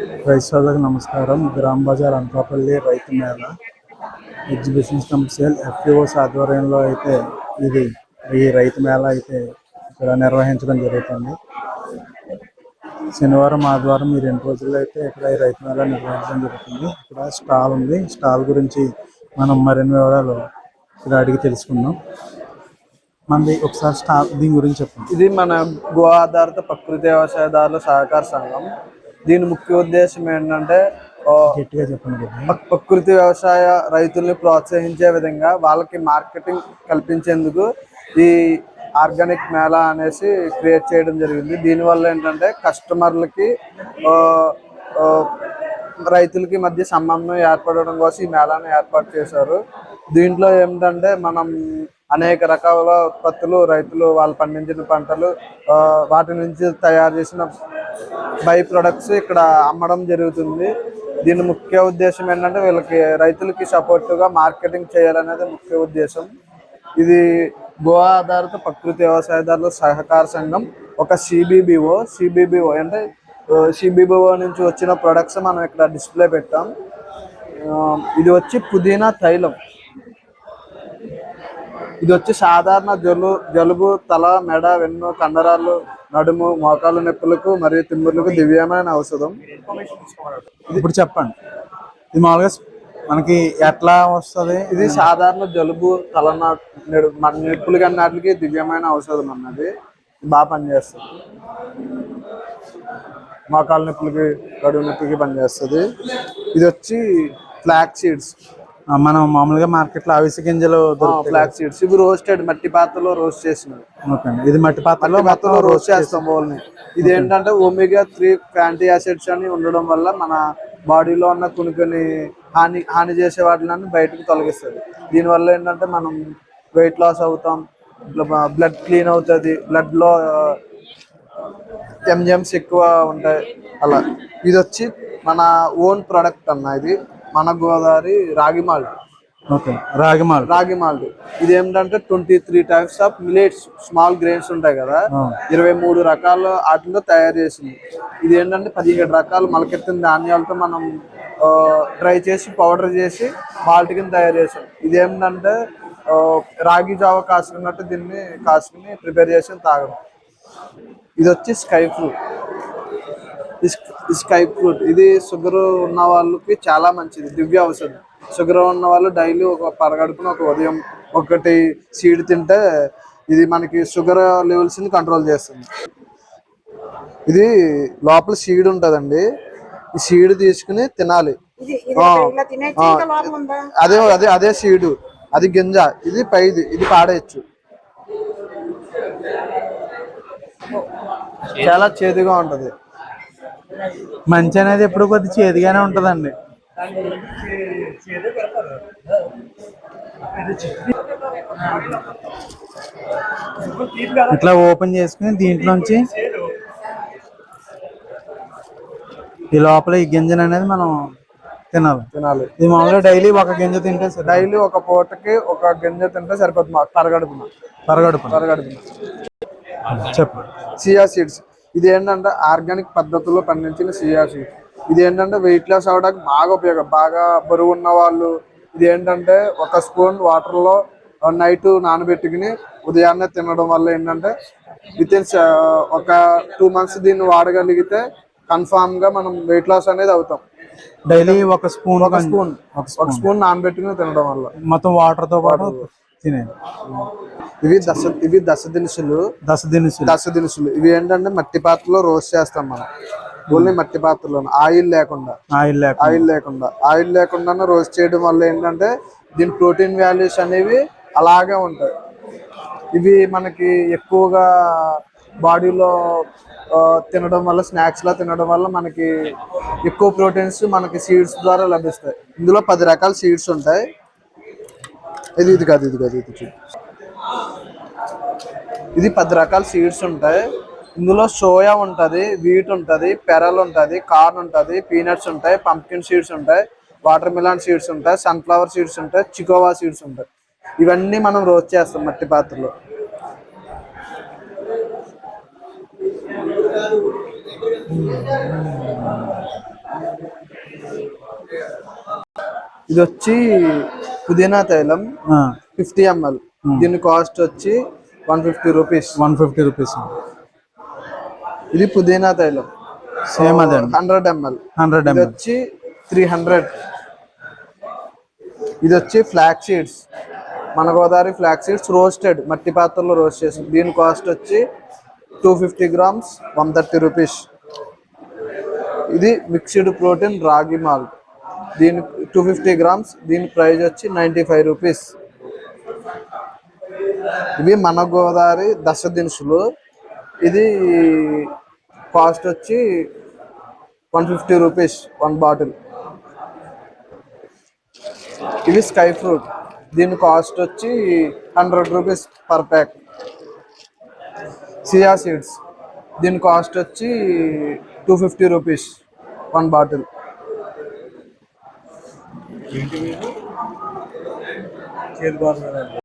క్రైస్తవులకు నమస్కారం. గ్రామ్ బజార్ అంకాపల్లి రైతు మేళ. ఎగ్జిబిషన్ కమర్షియల్ ఎఫ్పిఓస్ ఆధ్వర్యంలో అయితే ఇది ఈ రైతు మేళ అయితే ఇక్కడ నిర్వహించడం జరుగుతుంది. శనివారం ఆదివారం ఈ రెండు రోజుల్లో అయితే ఇక్కడ ఈ రైతు మేళ నిర్వహించడం జరుగుతుంది. ఇక్కడ స్టాల్ ఉంది. స్టాల్ గురించి మనం మరిన్ని వివరాలు ఇక్కడ అడిగి తెలుసుకుందాం. మనది ఒకసారి స్టాల్ దీని గురించి చెప్పండి. ఇది మన గో ఆధారిత ప్రకృతి వ్యవసాయదారుల సహకార సంఘం. దీని ముఖ్య ఉద్దేశం ఏంటంటే గట్టిగా చెప్పండి ప్రకృతి వ్యవసాయ రైతుల్ని ప్రోత్సహించే విధంగా వాళ్ళకి మార్కెటింగ్ కల్పించేందుకు ఈ ఆర్గానిక్ మేళా అనేసి క్రియేట్ చేయడం జరిగింది. దీనివల్ల ఏంటంటే కస్టమర్లకి రైతులకి మధ్య సంబంధం ఏర్పడడం కోసం ఈ మేళాను ఏర్పాటు చేశారు. దీంట్లో ఏమిటంటే మనం అనేక రకాల ఉత్పత్తులు రైతులు వాళ్ళు పండించిన పంటలు వాటి నుంచి తయారు చేసిన బై ప్రొడక్ట్స్ ఇక్కడ అమ్మడం జరుగుతుంది. దీని ముఖ్య ఉద్దేశం ఏంటంటే వీళ్ళకి రైతులకి సపోర్టుగా మార్కెటింగ్ చేయాలనేది ముఖ్య ఉద్దేశం. ఇది గో ఆధారిత ప్రకృతి వ్యవసాయదారుల సహకార సంఘం ఒక సిబిబిఓ సిబిబిఓ అంటే సిబిబిఓ నుంచి వచ్చిన ప్రొడక్ట్స్ మనం ఇక్కడ డిస్ప్లే పెట్టాం. ఇది వచ్చి పుదీనా తైలం. ఇది వచ్చి సాధారణ జలు జలుబు తల మెడ వెన్ను కండరాలు నడుము మోకాలు నొప్పులకు మరియు తిమ్ముర్లకు దివ్యమైన ఔషధం. ఇప్పుడు చెప్పండి. ఇది మామూలుగా మనకి ఎట్లా వస్తుంది? ఇది సాధారణ జలుబు తలనా నొప్పులు కన్నాటికి దివ్యమైన ఔషధం అన్నది. బాగా పనిచేస్తుంది. మోకాలు నొప్పులకి కడుపు నొప్పికి పనిచేస్తుంది. ఇది వచ్చి ఫ్లాక్ సీడ్స్. మనం మామూలుగా మార్కెట్లో అవిసె గింజలు ఫ్లాక్ సీడ్స్. ఇవి రోస్టెడ్ మట్టి పాత్రలో రోస్ట్ చేసినవి. ఇది మట్టి పాత్రలో పాత్రలో రోస్ట్ చేస్తాం బౌల్ని ఇది ఏంటంటే ఒమేగా త్రీ ఫ్యాంటీ యాసిడ్స్ అని ఉండడం వల్ల మన బాడీలో ఉన్న కొన్ని కొన్ని హాని హాని చేసే వాటిని బయటకు తొలగిస్తుంది దీనివల్ల ఏంటంటే మనం వెయిట్ లాస్ అవుతాం బ్లడ్ క్లీన్ అవుతుంది బ్లడ్లో ఎంజిఎమ్స్ ఎక్కువ ఉంటాయి. అలా. ఇది వచ్చి మన ఓన్ ప్రొడక్ట్ అన్న ఇది. మన Godavari ragi malt okay ragi malt ragi malt ఇది ఏంటంటే twenty three types of millets small grains ఉంటాయి కదా. ఇరవై మూడు రకాల వాటిలో తయారు చేసింది. ఇది ఏంటంటే పదిహేడు రకాల మొలకెత్తిన ధాన్యాలతో మనం డ్రై చేసి పౌడర్ చేసి మాల్ట్ కింద తయారు చేసాం ఇది ఏంటంటే రాగి జావ కాసుకున్నట్టు దీన్ని కాసుకుని ప్రిపేర్ చేసి తాగడం. ఇది వచ్చి స్కై ఫ్రూట్. స్కై ఫ్రూట్ ఇది షుగర్ ఉన్న వాళ్ళకి చాలా మంచిది దివ్య ఔషధం. షుగర్ ఉన్న వాళ్ళు డైలీ ఒక పరగడుపున ఒక ఉదయం ఒకటి సీడ్ తింటే ఇది మనకి షుగర్ లెవెల్స్ని కంట్రోల్ చేస్తుంది. ఇది లోపల సీడ్ ఉంటదండి. ఈ సీడ్ తీసుకుని తినాలి. అదే అదే అదే సీడు అది గింజ ఇది పైది ఇది పాడేయచ్చు. చాలా చేదుగా ఉంటది. మంచి అనేది ఎప్పుడు కొద్ది చేదుగానే ఉంటదండి. ఇట్లా ఓపెన్ చేసుకుని దీంట్లోంచి ఈ లోపల ఈ గింజలు అనేది మనం తినాలి. తినాలి. ఇది మామూలుగా డైలీ ఒక గింజ తింటే డైలీ ఒక పూటకి ఒక గింజ తింటే సరిపోతుంది. మాకు పరగడుపున పరగడుపు పరగడుపున చెప్పు. Chia seeds. ఇది ఏంటంటే ఆర్గానిక్ పద్ధతిలో పండించిన సియా సీడ్స్ ఇది ఏంటంటే వెయిట్ లాస్ అవడానికి బాగా ఉపయోగం. బాగా బరువు ఉన్న వాళ్ళు ఇది ఏంటంటే ఒక స్పూన్ వాటర్లో నైట్ నానబెట్టుకుని ఉదయాన్నే తినడం వల్ల ఏంటంటే విత్ ఇన్ ఒక టూ మంత్స్ దీన్ని వాడగలిగితే కన్ఫామ్గా మనం వెయిట్ లాస్ అనేది అవుతాం. డైలీ ఒక స్పూన్ ఒక స్పూన్. ఒక స్పూన్. నానబెట్టుకుని తినడం వల్ల. మొత్తం వాటర్తో పాటు ఇవి దశ ఇవి దశ దినుసులు. దశ దినుసులు. దశ దినుసులు. ఇవి ఏంటంటే మట్టి పాత్రలో రోస్ట్ చేస్తాం మనం. ఓన్లీ మట్టి పాత్రలో ఆయిల్ లేకుండా. ఆయిల్ లేక ఆయిల్ లేకుండా. ఆయిల్ లేకుండా రోస్ట్ చేయడం వల్ల ఏంటంటే దీని ప్రోటీన్ వాల్యూస్ అనేవి అలాగే ఉంటాయి. ఇవి మనకి ఎక్కువగా బాడీలో తినడం వల్ల స్నాక్స్ లా తినడం వల్ల మనకి ఎక్కువ ప్రోటీన్స్ మనకి సీడ్స్ ద్వారా లభిస్తాయి. ఇందులో పది రకాల సీడ్స్ ఉంటాయి. ఇది ఇది కాదు ఇది కాదు ఇది ఇది పది రకాల సీడ్స్ ఉంటాయి. ఇందులో సోయా ఉంటది వీట్ ఉంటది పెరల్ ఉంటది కార్న్ ఉంటది పీనట్స్ ఉంటాయి పంప్కిన్ సీడ్స్ ఉంటాయి వాటర్ మిలాన్ సీడ్స్ ఉంటాయి సన్ఫ్లవర్ సీడ్స్ ఉంటాయి చికోవా సీడ్స్ ఉంటాయి. ఇవన్నీ మనం రోస్ట్ చేస్తాం మట్టి పాత్రలో. ఇది వచ్చి పుదీనా తైలం ఫిఫ్టీ ఎంఎల్. దీని కాస్ట్ వచ్చి one fifty rupees. One fifty rupees. ఇది పుదీనా తైలం. సేమ్ అదే హండ్రెడ్ ఎంఎల్. Hundred ML. వచ్చి త్రీ హండ్రెడ్. ఇది వచ్చి ఫ్లాక్ సీడ్స్. మన గోదావరి ఫ్లాక్ సీడ్స్ రోస్టెడ్ మట్టి పాత్రలో రోస్ట్ చేసి దీని కాస్ట్ వచ్చి two fifty grams one thirty rupees. ఇది మిక్స్డ్ ప్రోటీన్ రాగి మాల్ట్. దీని టూ ఫిఫ్టీ గ్రామ్స్ దీని ప్రైస్ వచ్చి నైంటీ ఫైవ్ రూపీస్ ఇవి మన గోదావరి దశ దినుసులు. ఇది కాస్ట్ వచ్చి one fifty rupees one bottle ఇవి స్కై ఫ్రూట్ దీని కాస్ట్ వచ్చి hundred rupees per pack chia seeds దీని కాస్ట్ వచ్చి two fifty rupees one bottle खेत बार